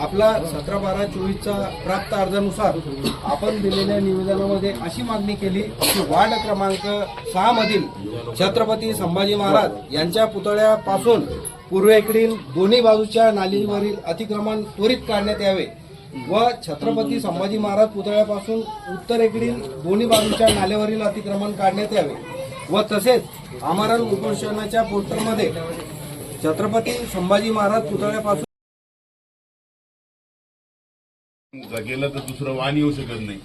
आपला सतरा बारा चोवीसचा प्राप्त अर्जानुसार आपण दिलेल्या निवेदनामध्ये अशी मागणी केली की वार्ड क्रमांक सहा मधील छत्रपती संभाजी महाराज यांच्या पुतळ्यापासून पूर्वेकडील दोन्ही बाजूच्या नालीवरील अतिक्रमण त्वरित काढण्यात यावे व छत्रपती संभाजी महाराज पुतळ्यापासून उत्तरेकडील दोन्ही बाजूच्या नाल्यावरील अतिक्रमण काढण्यात यावे व तसेच आमरण उपोषणाच्या पोस्टरमध्ये छत्रपती संभाजी महाराज पुतळ्यापासून गेलं तर दुसरं वाण येऊ शकत नाही.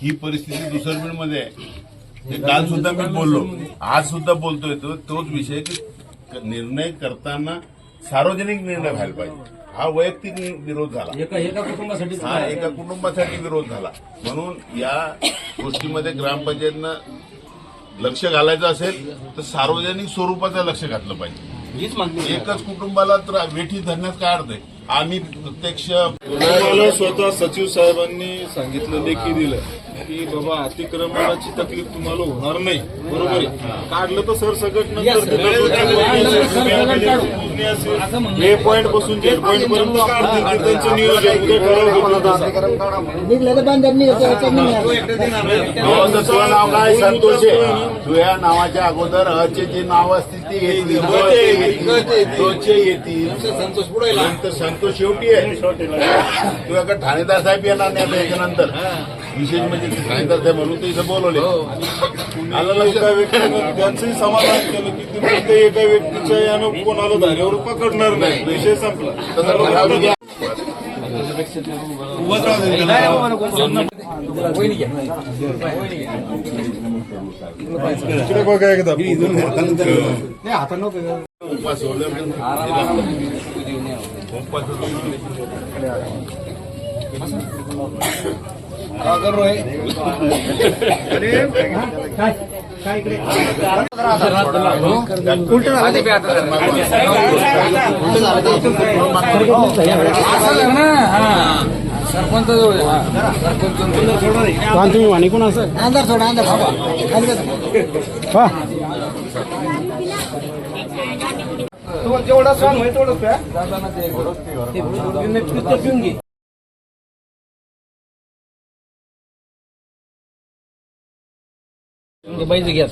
ही परिस्थिती दुसरबीडमध्ये आहे. हे काल सुद्धा मी बोललो. आज सुद्धा बोलतोय तो. तोच विषय की निर्णय करताना सार्वजनिक निर्णय व्हायला पाहिजे. हा वैयक्तिक विरोध झाला. एका एका कुटुंबासाठी हा एका कुटुंबासाठी विरोध झाला. म्हणून या गोष्टीमध्ये ग्रामपंचायतनं लक्ष घालायचं असेल तर सार्वजनिक स्वरूपाचं लक्ष घातलं पाहिजे. एकच कुटुंबाला तर वेठी धरण्यात काय अर्थ आहे? आम्ही प्रत्यक्ष स्वतः सचिव साहेबांनी सांगितलं लेखी दिलं की बाबा अतिक्रमणाची तकलीफ तुम्हाला होणार नाही. बरोबर आहे? काढलं तर सर सगट नंतर ए पॉईंटपासून झेड पॉईंट पर्यंत त्यांचं नियोजन उद्या हो, तर तुझं नाव काय संतोष? आहे तुझ्या नावाच्या अगोदर अचे जे नाव असतील ते येतील. संतोष पुढे संतोष शेवटी आहे. तुझ्याकडे ठाणेदार साहेब येणार नाही आता याच्यानंतर. विशेष म्हणजे ते ठाणेदार साहेब म्हणून ते इथं बोलवले आलं एका लक्षात व्यक्तीनं त्यांचंही समाधान केलं की तुम्ही फक्त एका व्यक्तीच्या यानं कोणाला धाऱ्यावर पकडणार नाही विषय संपला तसं ठराव घ्या. इकडे बघा एकदा उपास सोडल्यानंतर अगर रोय सरपंच तुम्ही वाणी कोण असं अंदर सोडा अंदर तू जेवढा सण होईल तेवढं प्या पिऊन घे. बाईच घ्या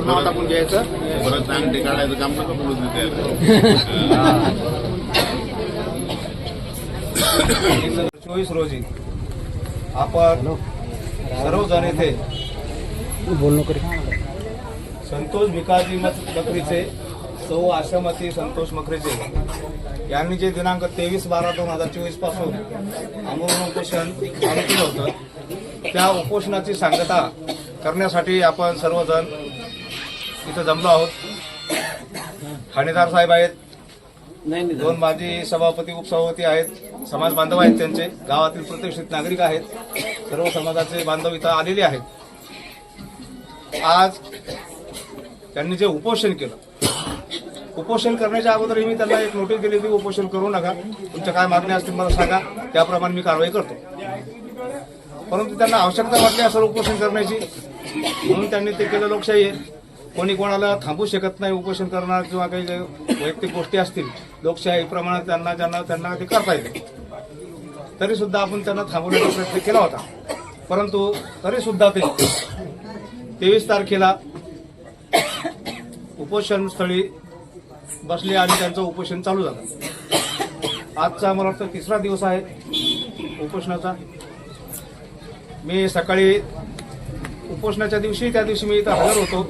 नाव टाकून घ्यायचं परत अंगठी काढायचं काम नका चोवीस रोजी आपण सर्वजण येथे बोलणं करी. संतोष भिकाजी मकरीचे सौ आश्रमती संतोष मकरीचे यांनी जे दिनांक तेवीस बारा दोन हजार चोवीसपासून आंदोलन उपोषण चालू केलं होतं त्या उपोषणाची सांगता करण्यासाठी आपण सर्वजण इथं जमलो आहोत. ठाणेदार साहेब आहेत. दोन माजी सभापती उपसभापती आहेत. समाज बांधव आहेत त्यांचे. गावातील प्रतिष्ठित नागरिक आहेत. सर्व समाजाचे बांधव इथं आलेले आहेत. आज त्यांनी जे उपोषण केलं उपोषण करण्याच्या अगोदर मी त्यांना एक नोटीस दिली होती उपोषण करू नका. तुमच्या काय मागण्या असतील मला सांगा. त्याप्रमाणे मी कारवाई करतो. परंतु त्यांना आवश्यकता वाटली असेल उपोषण करण्याची म्हणून त्यांनी ते केलं लोकशाही. आहे कोणी कोणाला थांबू शकत नाही उपोषण करणार किंवा काही वैयक्तिक गोष्टी असतील लोकशाही प्रमाणात त्यांना ज्यांना त्यांना ते करता येते. तरी सुद्धा आपण त्यांना थांबवण्याचा प्रयत्न केला होता. परंतु तरी सुद्धा ते तेवीस तारखेला उपोषण स्थळी बसले आणि त्यांचं उपोषण चालू झालं. आजचा मला वाटतं तिसरा दिवस आहे उपोषणाचा. मी सकाळी उपोषणाच्या दिवशी त्या दिवशी मी इथं हजर होतो.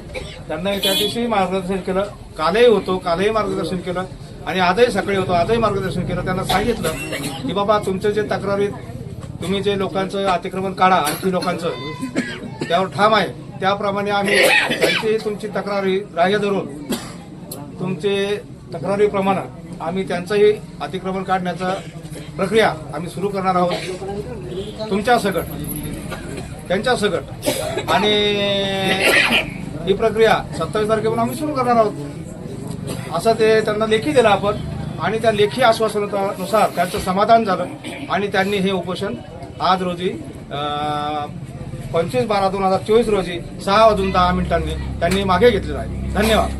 त्यांनाही त्या दिवशी मार्गदर्शन केलं. कालही होतो कालही मार्गदर्शन केलं. आणि आजही सकाळी होतो आजही मार्गदर्शन केलं. त्यांना सांगितलं की बाबा तुमचे जे तक्रारीत तुम्ही जे लोकांचं अतिक्रमण काढा आणखी लोकांचं त्यावर ठाम आहे. त्याप्रमाणे आम्ही त्यांची तुमची तक्रारी ग्राह्य धरून तुमचे तक्रारीप्रमाणे आम्ही त्यांचंही अतिक्रमण काढण्याचा प्रक्रिया आम्ही सुरू करणार आहोत. तुमच्या सकट त्यांच्या सकट आणि ही प्रक्रिया सत्तावीस तारखेपासून आम्ही सुरू करणार आहोत. असं ते त्यांना लेखी दिलं आपण आणि त्या लेखी आश्वासनानुसार त्यांचं समाधान झालं आणि त्यांनी हे उपोषण आज रोजी पंचवीस बारा दोन हजार चोवीस रोजी सहा वाजून दहा मिनिटांनी त्यांनी मागे घेतलेलं आहे. धन्यवाद.